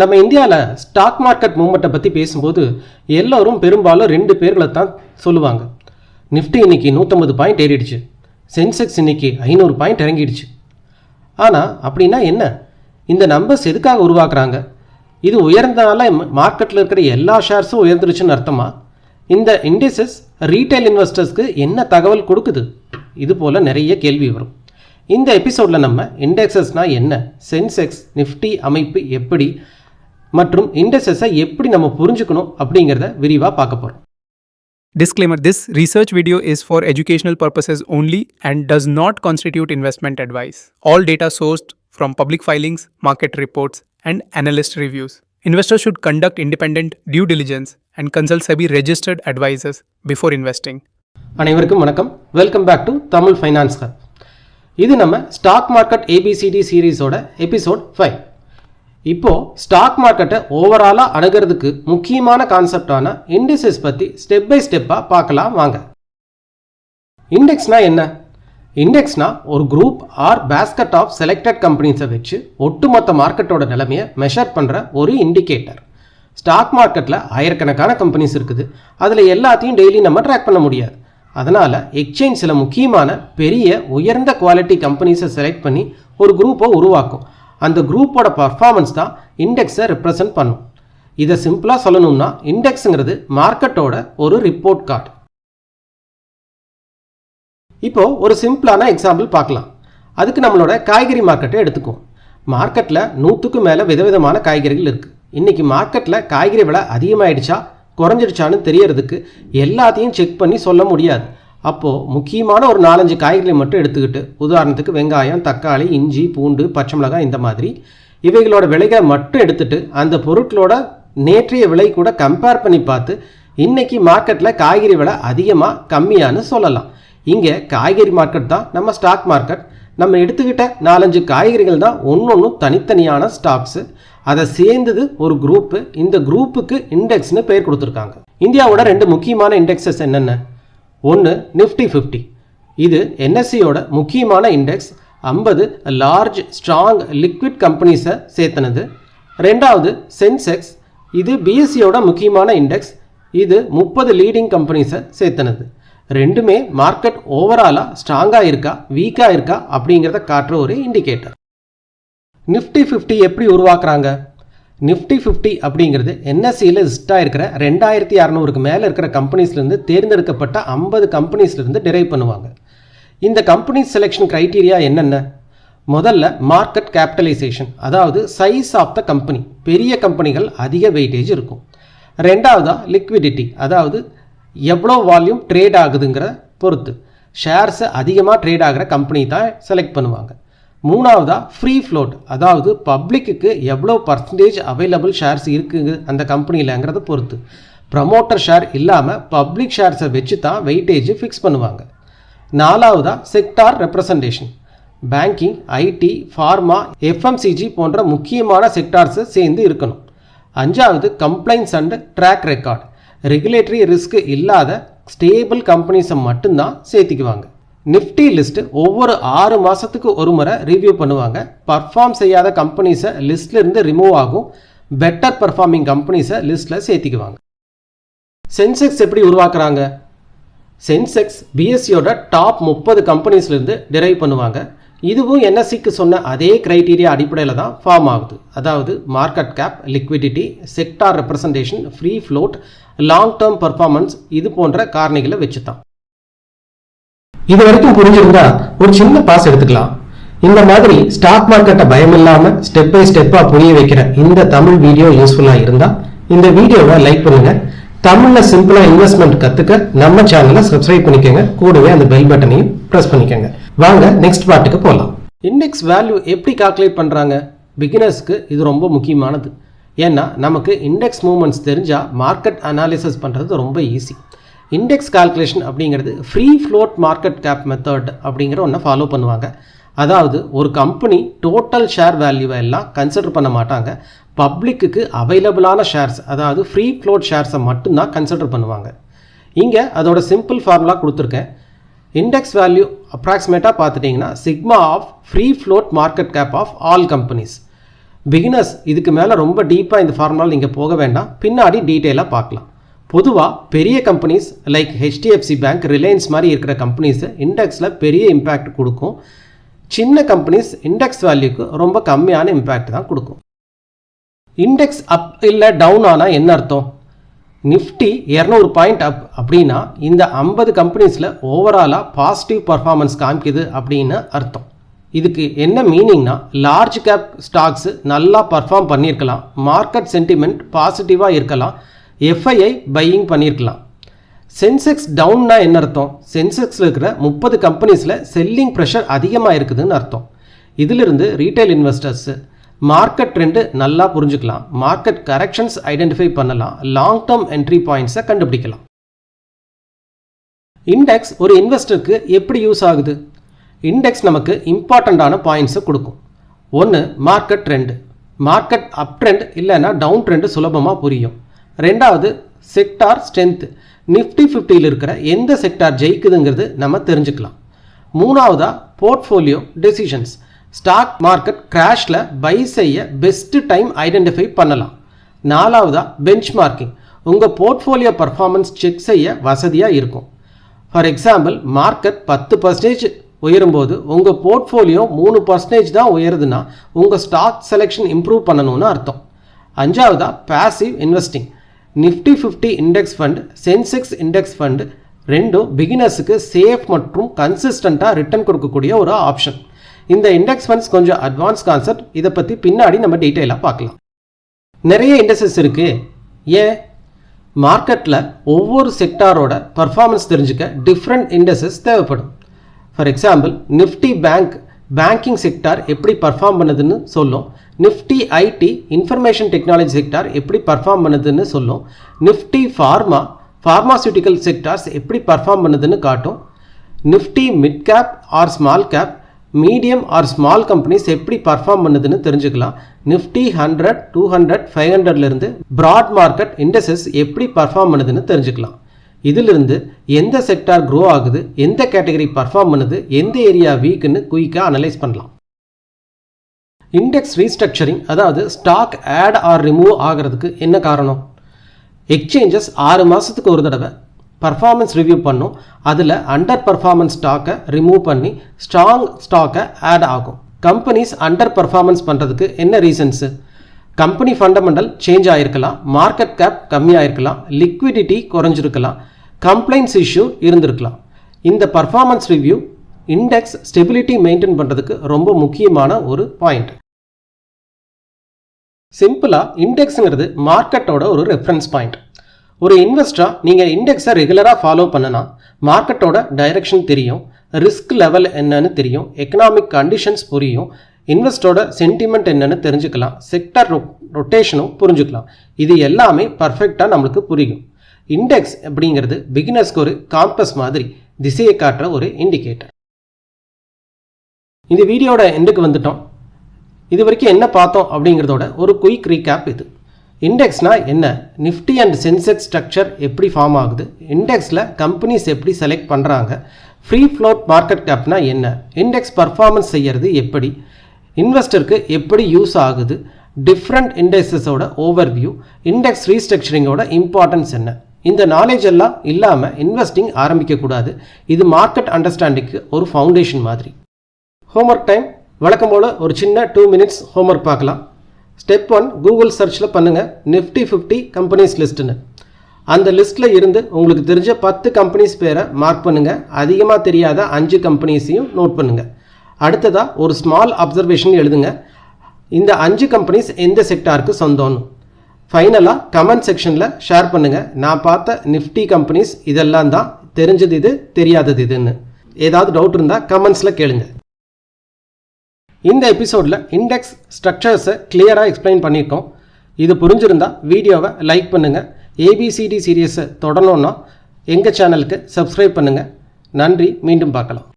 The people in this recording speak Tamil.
நம்ம இந்தியாவில் ஸ்டாக் மார்க்கெட் மூமெண்ட்டை பற்றி பேசும்போது எல்லோரும் பெரும்பாலும் ரெண்டு பேர்களை தான் சொல்லுவாங்க. நிஃப்டி இன்னைக்கு நூற்றம்பது பாயிண்ட் ஏறிடுச்சு. சென்செக்ஸ் இன்னைக்கு ஐநூறு பாயிண்ட் இறங்கிடுச்சு. ஆனால் அப்படின்னா என்ன? இந்த நம்பர்ஸ் எதுக்காக உருவாக்குறாங்க? இது உயர்ந்தனால மார்க்கெட்டில் இருக்கிற எல்லா ஷேர்ஸும் உயர்ந்துருச்சுன்னு அர்த்தமா? இந்த இண்டெக்ஸஸ் ரீட்டைல் இன்வெஸ்டர்ஸ்க்கு என்ன தகவல் கொடுக்குது? இது போல் நிறைய கேள்வி வரும். இந்த எபிசோடில் நம்ம இண்டெக்ஸஸ்னால் என்ன? சென்செக்ஸ் நிஃப்டி அமைப்பு எப்படி? மற்றும் இண்டெக்ஸஸை எப்படி நம்ம புரிஞ்சுக்கணும் அப்படிங்கிறத விரிவாக பார்க்க போகிறோம் Disclaimer This research video is for educational purposes only and does not constitute investment advice. All data sourced from public filings, market reports, and analyst reviews. Investors should conduct independent due diligence and consult SEBI registered advisors before investing. அனைவருக்கும் வணக்கம் welcome back to Tamil finance hub இது நம்ம ஸ்டாக் மார்க்கெட் ஏபிசிடி சீரீஸோட எபிசோட் ஃபைவ் இப்போ ஸ்டாக் மார்க்கெட்டை ஓவராலாக அணுகிறதுக்கு முக்கியமான கான்செப்டான இண்டிசஸ் பற்றி ஸ்டெப் பை ஸ்டெப்பாக பார்க்கலாம் வாங்க. இண்டெக்ஸ்னா என்ன? இண்டெக்ஸ்னா ஒரு group or basket of selected கம்பெனிஸை வச்சு ஒட்டுமொத்த மார்க்கெட்டோட நிலைமையை மெஷர் பண்ணுற ஒரு இண்டிகேட்டர் ஸ்டாக் மார்க்கெட்டில் ஆயிரக்கணக்கான கம்பெனிஸ் இருக்குது. அதில் எல்லாத்தையும் டெய்லி நம்ம ட்ராக் பண்ண முடியாது. அதனால் எக்ஸ்சேஞ்ச் சில முக்கியமான பெரிய உயர்ந்த குவாலிட்டி கம்பெனிஸை செலக்ட் பண்ணி ஒரு குரூப்பை உருவாக்கும். அந்த குரூப்போட பர்ஃபார்மன்ஸ் தான் இண்டெக்ஸை ரெப்ரசன்ட் பண்ணும். இதை சிம்பிளாக சொல்லணும்னா இண்டெக்ஸுங்கிறது மார்க்கெட்டோட ஒரு ரிப்போர்ட் கார்டு இப்போ ஒரு சிம்பிளான எக்ஸாம்பிள் பார்க்கலாம். அதுக்கு நம்மளோட காய்கறி மார்க்கெட்டை எடுத்துக்குவோம். மார்க்கெட்டில் நூற்றுக்கும் மேலே விதவிதமான காய்கறிகள் இருக்குது இன்றைக்கி மார்க்கெட்டில் காய்கறி விலை அதிகமாயிடுச்சா குறைஞ்சிடுச்சான்னு தெரியறதுக்கு எல்லாத்தையும் செக் பண்ணி சொல்ல முடியாது. அப்போது முக்கியமான ஒரு நாலஞ்சு காய்கறிகளை மட்டும் எடுத்துக்கிட்டு உதாரணத்துக்கு வெங்காயம் தக்காளி இஞ்சி பூண்டு பச்சை மிளகாய் இந்த மாதிரி இவைகளோட விலைகளை மட்டும் எடுத்துட்டு அந்த பொருட்களோட நேற்றைய விலை கூட கம்பேர் பண்ணி பார்த்து இன்றைக்கி மார்க்கெட்டில் காய்கறி விலை அதிகமாக கம்மியான்னு சொல்லலாம். இங்கே காய்கறி மார்க்கெட் தான் நம்ம ஸ்டாக் மார்க்கெட் நம்ம எடுத்துக்கிட்ட நாலஞ்சு காய்கறிகள் தான் ஒன்று தனித்தனியான ஸ்டாக்ஸு அதை சேர்ந்தது ஒரு குரூப்பு இந்த குரூப்புக்கு இண்டெக்ஸ்னு பேர் கொடுத்துருக்காங்க. இந்தியாவோட ரெண்டு முக்கியமான இண்டெக்ஸஸ் என்னென்ன? ஒன்று நிஃப்டி ஃபிஃப்டி இது என்எஸ்சியோட முக்கியமான இண்டெக்ஸ் ஐம்பது லார்ஜ் ஸ்ட்ராங் லிக்விட் கம்பெனிஸை சேர்த்தனது. ரெண்டாவது சென்செக்ஸ் இது பிஎஸ்சியோட முக்கியமான இண்டெக்ஸ் இது முப்பது லீடிங் கம்பெனிஸை சேர்த்தனது. ரெண்டுமே மார்க்கெட் ஓவராலாக ஸ்ட்ராங்காக இருக்கா வீக்காக இருக்கா அப்படிங்கிறத காட்டுற ஒரு இண்டிகேட்டர் நிஃப்டி ஃபிஃப்டி எப்படி உருவாக்குறாங்க? நிஃப்டி ஃபிஃப்டி அப்படிங்கிறது என்எஸ்சியில் லிஸ்ட்டாக இருக்கிற ரெண்டாயிரத்தி அறநூறுக்கு மேலே இருக்கிற கம்பெனிஸ்லேருந்து தேர்ந்தெடுக்கப்பட்ட ஐம்பது கம்பெனிஸ்லேருந்து டிரைவ் பண்ணுவாங்க. இந்த கம்பெனி செலெக்ஷன் க்ரைட்டீரியா என்னென்ன? முதல்ல மார்க்கெட் கேபிட்டலைசேஷன் அதாவது சைஸ் ஆஃப் த கம்பெனி பெரிய கம்பெனிகள் அதிக வெயிட்டேஜ் இருக்கும். ரெண்டாவதாக லிக்விடிட்டி அதாவது எவ்வளோ வால்யூம் ட்ரேட் ஆகுதுங்கிற பொறுத்து. ஷேர்ஸை அதிகமாக ட்ரேட் ஆகிற கம்பெனி தான் செலக்ட் பண்ணுவாங்க. மூணாவதாக ஃப்ரீ ஃப்ளோட் அதாவது பப்ளிக்குக்கு எவ்வளோ பர்சன்டேஜ் அவைலபிள் ஷேர்ஸ் இருக்குங்க அந்த கம்பெனியிலங்கிறத பொறுத்து. ப்ரமோட்டர் ஷேர் இல்லாமல் பப்ளிக் ஷேர்ஸை வச்சு தான் வெயிட்டேஜ் ஃபிக்ஸ் பண்ணுவாங்க. நாலாவதாக sector representation banking IT pharma FMCG போன்ற முக்கியமான செக்டார்ஸை சேர்ந்து இருக்கணும். அஞ்சாவது complaints and track record regulatory risk இல்லாத ஸ்டேபிள் கம்பெனிஸை மட்டும்தான் சேர்த்திக்குவாங்க. நிஃப்டி லிஸ்ட் ஒவ்வொரு ஆறு மாதத்துக்கு ஒரு முறை ரிவ்யூ பண்ணுவாங்க. பர்ஃபார்ம் செய்யாத கம்பெனிஸை லிஸ்ட்லேருந்து ரிமூவ் ஆகும். பெட்டர் பர்ஃபார்மிங் கம்பெனிஸை லிஸ்ட்டில் சேர்த்திக்குவாங்க. சென்செக்ஸ் எப்படி உருவாக்குறாங்க? சென்செக்ஸ் பிஎஸ்சியோட டாப் முப்பது கம்பெனிஸ்லேருந்து டிரைவ் பண்ணுவாங்க. இதுவும் என்எஸ்சிக்கு சொன்ன அதே க்ரைட்டீரியா அடிப்படையில் தான் ஃபார்ம் ஆகுது. அதாவது market cap liquidity sector representation free float long term performance இது போன்ற காரணிகளை வச்சு தான் இது வரைக்கும் புரிஞ்சிருந்தா ஒரு சின்ன பாஸ் எடுத்துக்கலாம். இந்த மாதிரி ஸ்டாக் மார்க்கெட்டை பயம் இல்லாம ஸ்டெப் பை ஸ்டெப்பா புரிய வைக்கிற இந்த தமிழ் வீடியோ யூஸ்ஃபுல்லா இருந்தா இந்த வீடியோவை லைக் பண்ணுங்க. தமிழ்ல சிம்பிளா இன்வெஸ்ட்மெண்ட் கத்துக்க நம்ம சேனலை சப்ஸ்கிரைப் பண்ணிக்கோங்க. கூடவே அந்த பெல் பட்டனையும் பிரஸ் பண்ணிக்கோங்க. வாங்க நெக்ஸ்ட் பார்ட்டுக்கு போகலாம் இண்டெக்ஸ் வேல்யூ எப்படி கால்குலேட் பண்றாங்க? பிகினர்ஸ்க்கு இது ரொம்ப முக்கியமானது. ஏன்னா நமக்கு இண்டெக்ஸ் மூவ்மெண்ட்ஸ் தெரிஞ்சால் மார்க்கெட் அனாலிசிஸ் பண்ணுறது ரொம்ப ஈஸி இண்டெக்ஸ் கால்குலேஷன் அப்படிங்கிறது free float market cap method அப்படிங்கிற ஒன்றை ஃபாலோ பண்ணுவாங்க. அதாவது ஒரு கம்பெனி டோட்டல் ஷேர் வேல்யூவை எல்லாம் கன்சிடர் பண்ண மாட்டாங்க. பப்ளிக்குக்கு அவைலபிளான ஷேர்ஸ் அதாவது ஃப்ரீ ஃப்ளோட் ஷேர்ஸை மட்டும்தான் கன்சிடர் பண்ணுவாங்க. இங்கே அதோட சிம்பிள் ஃபார்முலா கொடுத்துருக்கேன். இண்டெக்ஸ் வேல்யூ அப்ராக்சிமேட்டாக பார்த்துட்டிங்கன்னா sigma of free float market cap of all companies beginners இதுக்கு மேலே ரொம்ப டீப்பாக இந்த ஃபார்முலாவில் நீங்கள் போக வேண்டாம். பின்னாடி டீட்டெயிலாக பார்க்கலாம். பொதுவாக பெரிய companies like HDFC bank Reliance மாதிரி இருக்கிற கம்பெனிஸு இண்டெக்ஸில் பெரிய இம்பேக்ட் கொடுக்கும். சின்ன கம்பெனிஸ் இண்டெக்ஸ் வேல்யூக்கு ரொம்ப கம்மியான இம்பேக்ட் தான் கொடுக்கும். இண்டெக்ஸ் அப் இல்லை டவுன் ஆனால் என்ன அர்த்தம்? நிஃப்டி இரநூறு பாயிண்ட் அப் அப்படின்னா இந்த ஐம்பது கம்பெனிஸில் ஓவராலாக பாசிட்டிவ் பர்ஃபார்மன்ஸ் காமிக்குது அப்படின்னு அர்த்தம். இதுக்கு என்ன மீனிங்னா லார்ஜ் கேப் ஸ்டாக்ஸு நல்லா பர்ஃபார்ம் பண்ணியிருக்கலாம். மார்க்கெட் சென்டிமெண்ட் பாசிட்டிவாக இருக்கலாம். எஃப்ஐஐ பையிங் பண்ணியிருக்கலாம் சென்செக்ஸ் டவுன்னா என்ன அர்த்தம்? சென்செக்ஸில் இருக்கிற முப்பது கம்பெனிஸில் செல்லிங் ப்ரெஷர் அதிகமாக இருக்குதுன்னு அர்த்தம். இதிலிருந்து ரீட்டைல் இன்வெஸ்டர்ஸு மார்க்கெட் ட்ரெண்டு நல்லா புரிஞ்சுக்கலாம். மார்க்கெட் கரெக்ஷன்ஸ் ஐடென்டிஃபை பண்ணலாம். லாங் டேர்ம் என்ட்ரி பாயிண்ட்ஸை கண்டுபிடிக்கலாம். இண்டெக்ஸ் ஒரு இன்வெஸ்டருக்கு எப்படி யூஸ் ஆகுது? இண்டெக்ஸ் நமக்கு இம்பார்ட்டண்ட்டான பாயிண்ட்ஸை கொடுக்கும். ஒன்று market trend market up trend இல்லைன்னா டவுன் ட்ரெண்டு சுலபமாக புரியும். ரெண்டாவது செக்டார் ஸ்ட்ரென்த் நிஃப்டி ஃபிஃப்டியில் இருக்கிற எந்த செக்டார் ஜெயிக்குதுங்கிறது நம்ம தெரிஞ்சுக்கலாம். மூணாவதாக போர்ட்ஃபோலியோ டெசிஷன்ஸ் ஸ்டாக் மார்க்கெட் கிராஷில் பை செய்ய பெஸ்ட்டு டைம் ஐடென்டிஃபை பண்ணலாம். நாலாவதாக பெஞ்ச் மார்க்கிங் உங்கள் போர்ட்ஃபோலியோ பர்ஃபார்மன்ஸ் செக் செய்ய வசதியாக இருக்கும். ஃபார் எக்ஸாம்பிள் மார்க்கெட் பத்து பர்சன்டேஜ் உயரும்போது உங்கள் போர்ட்ஃபோலியோ மூணு பர்சன்டேஜ் தான் உயருதுன்னா உங்கள் ஸ்டாக் செலெக்ஷன் இம்ப்ரூவ் பண்ணணும்னு அர்த்தம். அஞ்சாவதாக passive investing Nifty fifty index fund Sensex index fund ரெண்டும் பிகினர்ஸுக்கு சேஃப் மற்றும் கன்சிஸ்டண்ட்டாக ரிட்டர்ன் கொடுக்கக்கூடிய ஒரு ஆப்ஷன் இந்த இண்டெக்ஸ் ஃபண்ட்ஸ் கொஞ்சம் அட்வான்ஸ் கான்செப்ட் இதை பற்றி பின்னாடி நம்ம டீட்டெயிலாக பார்க்கலாம். நிறைய இண்டஸ்ட்ரீஸ் இருக்குது ஏன்? மார்க்கெட்டில் ஒவ்வொரு செக்டாரோட பர்ஃபார்மன்ஸ் தெரிஞ்சுக்க டிஃப்ரெண்ட் இண்டஸ்ட்ரீஸ் தேவைப்படும். For example Nifty bank banking sector எப்படி பர்ஃபார்ம் பண்ணுதுன்னு சொல்லும். Nifty IT information technology sector எப்படி பர்ஃபார்ம் பண்ணுதுன்னு சொல்லும். நிஃப்டி ஃபார்மா ஃபார்மாசியூட்டிக்கல் செக்டார்ஸ் எப்படி பர்ஃபார்ம் பண்ணுதுன்னு காட்டும். Nifty mid cap or small cap medium or small companies எப்படி பர்ஃபார்ம் பண்ணுதுன்னு தெரிஞ்சுக்கலாம். Nifty hundred two hundred five ஹண்ட்ரட்லேருந்து ப்ராட் மார்க்கெட் இண்டஸ்ட்ரீஸ் எப்படி பர்ஃபார்ம் பண்ணுதுன்னு தெரிஞ்சுக்கலாம். இதிலிருந்து எந்த செக்டார் க்ரோ ஆகுது எந்த கேட்டகரி பர்ஃபார்ம் பண்ணுது எந்த ஏரியா வீக்குன்னு குயிக்காக அனலைஸ் பண்ணலாம். இண்டெக்ஸ் ரீஸ்ட்ரக்சரிங் அதாவது ஸ்டாக் ஆட் ஆர் ரிமூவ் ஆகிறதுக்கு என்ன காரணம்? எக்ஸ்சேஞ்சஸ் ஆறு மாதத்துக்கு ஒரு தடவை. பர்ஃபார்மன்ஸ் ரிவ்யூ பண்ணும். அதில் அண்டர் பர்ஃபார்மன்ஸ் ஸ்டாக்கை ரிமூவ் பண்ணி ஸ்ட்ராங் ஸ்டாக்கை ஆட் ஆகும். கம்பெனிஸ் அண்டர் பர்ஃபார்மன்ஸ் பண்ணுறதுக்கு என்ன ரீசன்ஸு கம்பெனி ஃபண்டமெண்டல் சேஞ்ச் ஆகிருக்கலாம் மார்க்கெட் கேப் கம்மியாயிருக்கலாம். லிக்விடிட்டி குறைஞ்சிருக்கலாம். கம்ப்ளைண்ட்ஸ் இஷ்யூ இருந்திருக்கலாம். இந்த performance review index stability maintain பண்ணுறதுக்கு ரொம்ப முக்கியமான ஒரு பாயிண்ட் சிம்பிளாக இண்டெக்ஸுங்கிறது மார்க்கெட்டோட ஒரு ரெஃபரன்ஸ் பாயிண்ட் ஒரு இன்வெஸ்டராக நீங்கள் இண்டெக்ஸை ரெகுலராக ஃபாலோ பண்ணனா மார்க்கெட்டோட டைரக்ஷன் தெரியும் ரிஸ்க் லெவல் என்னன்னு தெரியும் எக்கனாமிக் கண்டிஷன்ஸ் புரியும் இன்வெஸ்டோட சென்டிமெண்ட் என்னன்னு தெரிஞ்சுக்கலாம் செக்டர் ரொட்டேஷனும் புரிஞ்சுக்கலாம். இது எல்லாமே பர்ஃபெக்டாக நம்மளுக்கு புரியும். இண்டெக்ஸ் அப்படிங்கிறது பிகினர்ஸ்க்கு ஒரு காம்பஸ் மாதிரி திசையை காட்டுற ஒரு இண்டிகேட்டர் இந்த வீடியோட எண்டுக்கு வந்துட்டோம். இது வரைக்கும் என்ன பார்த்தோம் அப்படிங்கிறதோட ஒரு குயிக் ரீகேப் இது. இண்டெக்ஸ்னால் என்ன? நிஃப்டி அண்ட் சென்செக்ஸ் ஸ்ட்ரக்சர் எப்படி ஃபார்ம் ஆகுது? இண்டெக்ஸில் கம்பெனிஸ் எப்படி செலக்ட் பண்ணுறாங்க ஃப்ரீ ஃப்ளோட் மார்க்கெட் கேப்னா என்ன? இண்டெக்ஸ் பர்ஃபார்மன்ஸ் செய்கிறது எப்படி? இன்வெஸ்டருக்கு எப்படி யூஸ் ஆகுது? டிஃப்ரெண்ட் இண்டெக்ஸஸோட ஓவர்வியூ இண்டெக்ஸ் ரீஸ்ட்ரக்சரிங்கோட இம்பார்ட்டன்ஸ் என்ன? இந்த நாலேஜ் எல்லாம் இல்லாமல் இன்வெஸ்டிங் ஆரம்பிக்கக்கூடாது. இது மார்க்கெட் அண்டர்ஸ்டாண்டிங்க்கு ஒரு ஃபவுண்டேஷன் மாதிரி. ஹோம்ஒர்க் டைம் வழக்கம் போல் ஒரு சின்ன டூ மினிட்ஸ் ஹோம்ஒர்க் பார்க்கலாம். ஸ்டெப் ஒன் கூகுள் சர்ச்சில் பண்ணுங்கள் நிஃப்டி ஃபிஃப்டி கம்பெனிஸ் லிஸ்ட்டுன்னு அந்த லிஸ்ட்டில் இருந்து உங்களுக்கு தெரிஞ்ச பத்து கம்பெனிஸ் பேரை மார்க் பண்ணுங்கள் அதிகமாக தெரியாத அஞ்சு கம்பெனிஸையும் நோட் பண்ணுங்கள் அடுத்ததாக ஒரு ஸ்மால் அப்சர்வேஷன் எழுதுங்க. இந்த அஞ்சு கம்பெனிஸ் எந்த செக்டாருக்கு சொந்தம்னு. ஃபைனலாக கமெண்ட் செக்ஷனில் ஷேர் பண்ணுங்கள் நான் பார்த்த நிஃப்டி கம்பெனிஸ் இதெல்லாம் தான் தெரிஞ்சது இது தெரியாதது இதுன்னு. ஏதாவது டவுட் இருந்தால் கமெண்ட்ஸில் கேளுங்கள் இந்த எபிசோடில் இண்டெக்ஸ் ஸ்ட்ரக்சர்ஸை கிளியராக எக்ஸ்பிளைன் பண்ணியிருக்கோம். இது புரிஞ்சிருந்தால் வீடியோவை லைக் பண்ணுங்கள் ஏபிசிடி சீரியஸை தொடரணுன்னா எங்கள் சேனலுக்கு சப்ஸ்கிரைப் பண்ணுங்கள் நன்றி மீண்டும் பார்க்கலாம்.